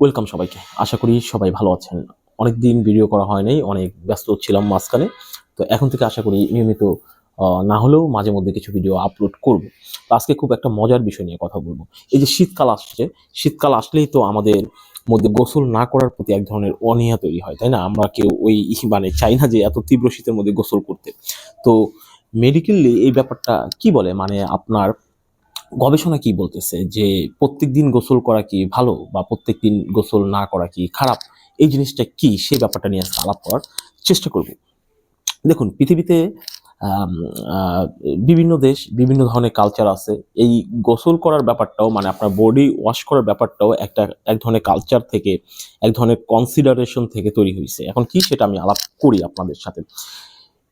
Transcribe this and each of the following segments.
Welcome সবাইকে। আশা করি সবাই ভালো আছেন। অনেক দিন ভিডিও করা হয় নাই অনেক ব্যস্ত ছিলাম মাঝখানে। তো এখন থেকে আশা করি নিয়মিত না হলেও মাঝে মধ্যে কিছু ভিডিও আপলোড করব। আজকে খুব একটা মজার বিষয় নিয়ে কথা বলব। এই যে শীতকাল আসছে, শীতকাল আসলেই তো আমাদের মধ্যে গোসল না করার প্রতি এক ধরনের অনীহা তৈরি হয়, তাই না? আমরা কেউ ওই মানে চাই না যে এত তীব্র শীতের মধ্যে গোসল করতে। তো মেডিকেলি এই ব্যাপারটা কি বলে? মানে আপনার গবেষণা কি বলতেছে? যে প্রত্যেক দিন গোসল করা কি ভালো বা প্রত্যেক দিন গোসল না করা কি খারাপ? এই জিনিসটা কি? সেই ব্যাপারটা নিয়ে আলাপ করার চেষ্টা করব। দেখুন, পৃথিবীতে বিভিন্ন দেশ, বিভিন্ন ধরনের কালচার আছে। এই গোসল করার ব্যাপারটাও মানে আপনার বডি ওয়াশ করার ব্যাপারটাও একটা, এক ধরনের কালচার থেকে, এক ধরনের কনসিডারেশন থেকে তৈরি হয়েছে এখন কি সেটা আমি আলাপ করি আপনাদের সাথে।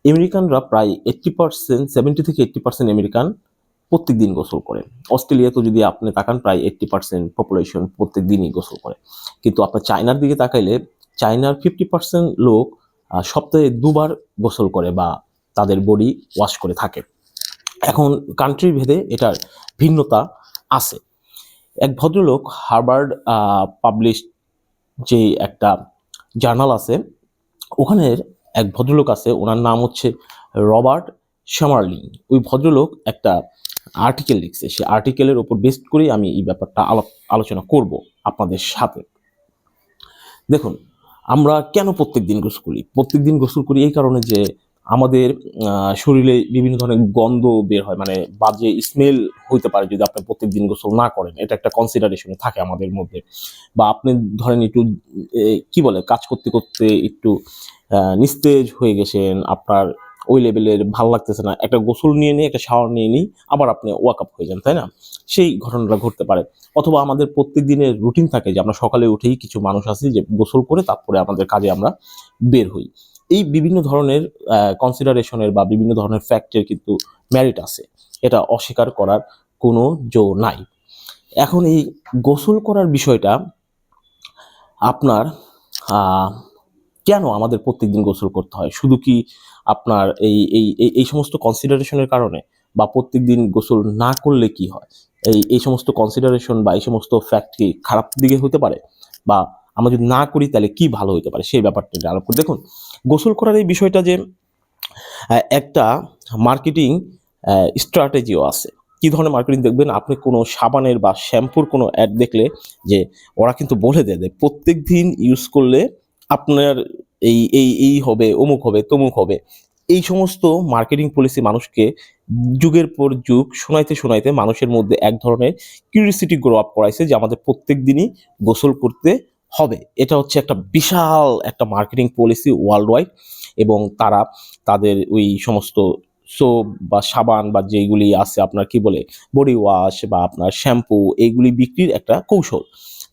আমেরিকানরা প্রায় এইট্টি পার্সেন্ট সেভেন্টি থেকে এইট্টি পার্সেন্ট আমেরিকান। প্রত্যেক দিন গোসল করে। অস্ট্রেলিয়াতে যদি আপনি তাকান, প্রায় এইট্টি পার্সেন্ট পপুলেশন প্রত্যেক দিনই গোসল করে। কিন্তু আপনার চায়নার দিকে তাকাইলে, চায়নার ফিফটি পার্সেন্ট লোক সপ্তাহে দুবার গোসল করে বা তাদের বডি ওয়াশ করে থাকে। এখন কান্ট্রি ভেদে এটার ভিন্নতা আছে। এক ভদ্রলোক হার্ভার্ড পাবলিশ যে একটা জার্নাল আছে ওখানের এক ভদ্রলোক আছে, ওনার নাম হচ্ছে রবার্ট শামারলিং ওই ভদ্রলোক একটা আর্টিকেল লিখছে, সেই আর্টিকেলের উপর বেস্ট করেই আমি এই ব্যাপারটা আলোচনা করব আপনাদের সাথে। দেখুন, আমরা কেন প্রত্যেক দিন গোসল করি? প্রত্যেক দিন গোসল করি এই কারণে যে আমাদের শরীরে বিভিন্ন ধরনের গন্ধ বের হয় মানে বাজে স্মেল হইতে পারে যদি আপনি প্রত্যেক দিন গোসল না করেন। এটা একটা কনসিডারেশনে থাকে আমাদের মধ্যে। বা আপনি ধরেন একটু কি বলে, কাজ করতে করতে একটু নিস্তেজ হয়ে গেছেন, আপনার ওই লেভেলের ভালো লাগতেছে না। একটা গোসল নিয়ে নিয়ে, একটা শাওয়ার নিয়ে নিই আবার আপনি ওয়াক আপ হয়ে যান, তাই না? সেই ঘটনাটা ঘটতে পারে। অথবা আমাদের প্রত্যেক দিনের রুটিন থাকে যে আমরা সকালে উঠেই কিছু মানুষ আছি যে গোসল করে তারপরে আমাদের কাজে আমরা বের হই। এই বিভিন্ন ধরনের কনসিডারেশনের বা বিভিন্ন ধরনের ফ্যাক্টের কিন্তু ম্যারিট আছে। এটা অস্বীকার করার কোনো জো নাই। এখন এই গোসল করার বিষয়টা আপনার কেন আমাদের প্রত্যেকদিন গোসল করতে হয়? শুধু কি আপনার এই এই, এই- সমস্ত কনসিডারেশনের কারণে? বা প্রত্যেকদিন গোসল না করলে কি হয়? এই এই সমস্ত কনসিডারেশন বা এই সমস্ত ফ্যাক্ট কি খারাপ দিকে হতে পারে? বা আমরা যদি না করি তাহলে কি ভালো হতে পারে? সেই ব্যাপারটা আলোপ করি দেখুন, গোসল করার এই বিষয়টা যে একটা মার্কেটিং স্ট্র্যাটেজিও আছে। কি ধরনের মার্কেটিং দেখবেন? আপনি কোনো সাবানের বা শ্যাম্পুর কোনো অ্যাড দেখলে যে, ওরা কিন্তু বলে দেয় যে প্রত্যেক দিন ইউজ করলে আপনার এই এই এই হবে, অমুক হবে, তমুক হবে। এই সমস্ত মার্কেটিং পলিসি মানুষকে যুগের পর যুগ, শোনাইতে শোনাইতে মানুষের মধ্যে এক ধরনের কিউরিসিটি গ্রো আপ করাইছে যে আমাদের প্রত্যেক দিনই গোসল করতে হবে। এটা হচ্ছে একটা বিশাল একটা মার্কেটিং পলিসি ওয়ার্ল্ড ওয়াইড এবং তারা তাদের ওই সমস্ত সোপ বা সাবান বা যেগুলি আছে আপনার কি বলে বডি ওয়াশ বা আপনার শ্যাম্পু এইগুলি বিক্রির একটা কৌশল।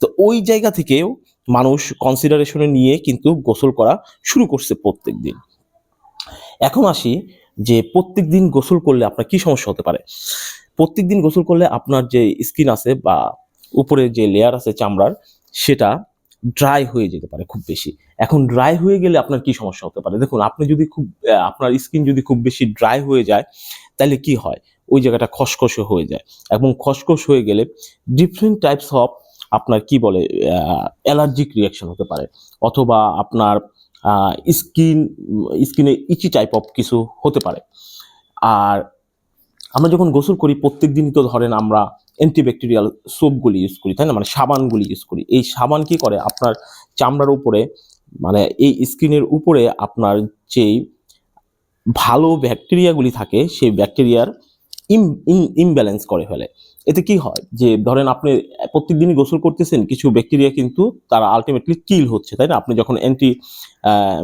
তো ওই জায়গা থেকেও মানুষ কনসিডারেশনে নিয়ে কিন্তু গোসল করা শুরু করছে প্রত্যেক দিন এখন আসি যে প্রত্যেক দিন গোসল করলে আপনার কি সমস্যা হতে পারে? প্রত্যেক দিন গোসল করলে আপনার যে স্কিন আছে বা উপরে যে লেয়ার আছে চামড়ার, সেটা ড্রাই হয়ে যেতে পারে খুব বেশি। এখন ড্রাই হয়ে গেলে আপনার কি সমস্যা হতে পারে? দেখুন, আপনি যদি খুব আপনার স্কিন যদি খুব বেশি ড্রাই হয়ে যায়, তাহলে কি হয়? ওই জায়গাটা খসখসে হয়ে যায়। এবং খসখস হয়ে গেলে ডিফারেন্ট টাইপস অফ আপনার কি বলে অ্যালার্জিক রিয়াকশন হতে পারে। অথবা আপনার স্কিন স্কিনে ইচি টাইপ অফ কিছু হতে পারে। আর আমরা যখন গোসল করি প্রত্যেক দিনই তো ধরেন আমরা অ্যান্টিব্যাকটেরিয়াল সোপগুলি ইউজ করি, তাই না? মানে সাবানগুলি ইউজ করি। এই সাবান কি করে? আপনার চামড়ার উপরে মানে এই স্কিনের উপরে আপনার যেই ভালো ব্যাকটেরিয়াগুলি থাকে, সেই ব্যাকটেরিয়ার ইম ইম ইমব্যালেন্স করে ফেলে। এতে কি হয়? যে ধরেন আপনি প্রত্যেকদিনই গোসল করতেছেন, কিছু ব্যাকটেরিয়া কিন্তু তারা আলটিমেটলি কিল হচ্ছে, তাই না? আপনি যখন অ্যান্টি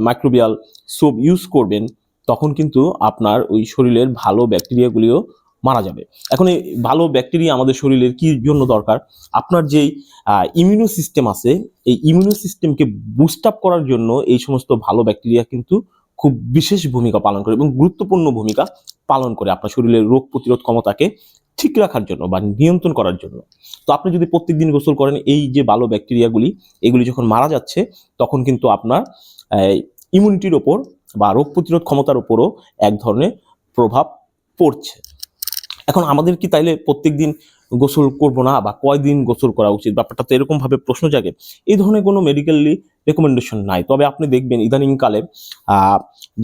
মাইক্রোবিয়াল সোপ ইউজ করবেন, তখন কিন্তু আপনার ওই শরীরের ভালো ব্যাকটেরিয়াগুলিও মারা যাবে। এখন এই ভালো ব্যাকটেরিয়া আমাদের শরীরের কি জন্য দরকার? আপনার যেই ইমিউনো সিস্টেম আছে, এই ইমিউনো সিস্টেমকে বুস্ট আপ করার জন্য এই সমস্ত ভালো ব্যাকটেরিয়া কিন্তু খুব বিশেষ ভূমিকা পালন করে এবং গুরুত্বপূর্ণ ভূমিকা পালন করে। আপনার শরীরের রোগ প্রতিরোধ ক্ষমতাকে ঠিক রাখার জন্য বা নিয়ন্ত্রণ করার জন্য। তো আপনি যদি প্রত্যেকদিন গোসল করেন, এই যে ভালো ব্যাকটেরিয়াগুলি, এগুলি যখন মারা যাচ্ছে, তখন কিন্তু আপনার ইমিউনিটির ওপর বা রোগ প্রতিরোধ ক্ষমতার ওপরও এক ধরনের প্রভাব পড়ছে। এখন আমাদের কি তাইলে প্রত্যেকদিন গোসল করব না বা কয়দিন গোসল করা উচিত? ব্যাপারটা তো এরকম ভাবে প্রশ্ন জাগে। এই ধরনের কোনো মেডিকেলি রেকমেন্ডেশন নাই। তবে আপনি দেখবেন ইদানিংকালে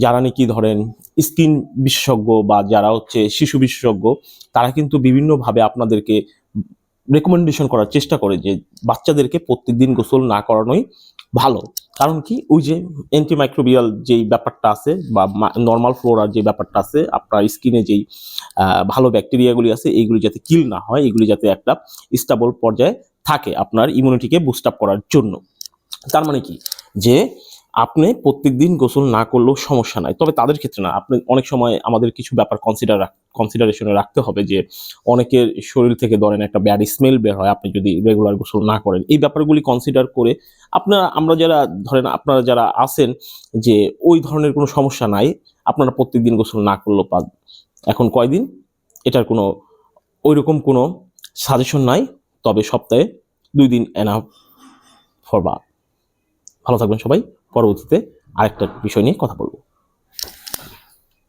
যারা নাকি ধরেন স্কিন বিশেষজ্ঞ বা যারা হচ্ছে শিশু বিশেষজ্ঞ, তারা কিন্তু বিভিন্নভাবে আপনাদেরকে রেকমেন্ডেশন করার চেষ্টা করে যে বাচ্চাদেরকে প্রত্যেকদিন গোসল না করানোই ভালো। কারণ কি? ওই যে অ্যান্টিমাইক্রোবিয়াল যেই ব্যাপারটা আছে বা নর্মাল ফ্লোরার যে ব্যাপারটা আছে, আপনার স্কিনে যেই ভালো ব্যাকটেরিয়াগুলি আছে, এইগুলি যাতে কিল না হয় এগুলি যাতে একটা স্টাবল পর্যায়ে থাকে আপনার ইমিউনিটিকে বুস্ট আপ করার জন্য। তার মানে কি? যে আপনি প্রত্যেকদিন গোসল না করলেও সমস্যা নাই। তবে তাদের ক্ষেত্রে না, আপনি অনেক সময় আমাদের কিছু ব্যাপার কনসিডার কনসিডারেশনে রাখতে হবে যে, অনেকের শরীর থেকে ধরেন একটা ব্যাড স্মেল বের হয়, আপনি যদি রেগুলার গোসল না করেন। এই ব্যাপারগুলি কনসিডার করে আপনারা, আমরা যারা ধরেন আপনারা যারা আছেন যে, ওই ধরনের কোনো সমস্যা নাই, আপনারা প্রত্যেকদিন গোসল না করলেও পান এখন কয়দিন? এটার কোনো, ওইরকম কোনো সাজেশন নাই, তবে সপ্তাহে দুই দিন এনাফ ফর বা ভালো থাকবেন সবাই। পরবর্তীতে আরেকটা বিষয় নিয়ে কথা বলব।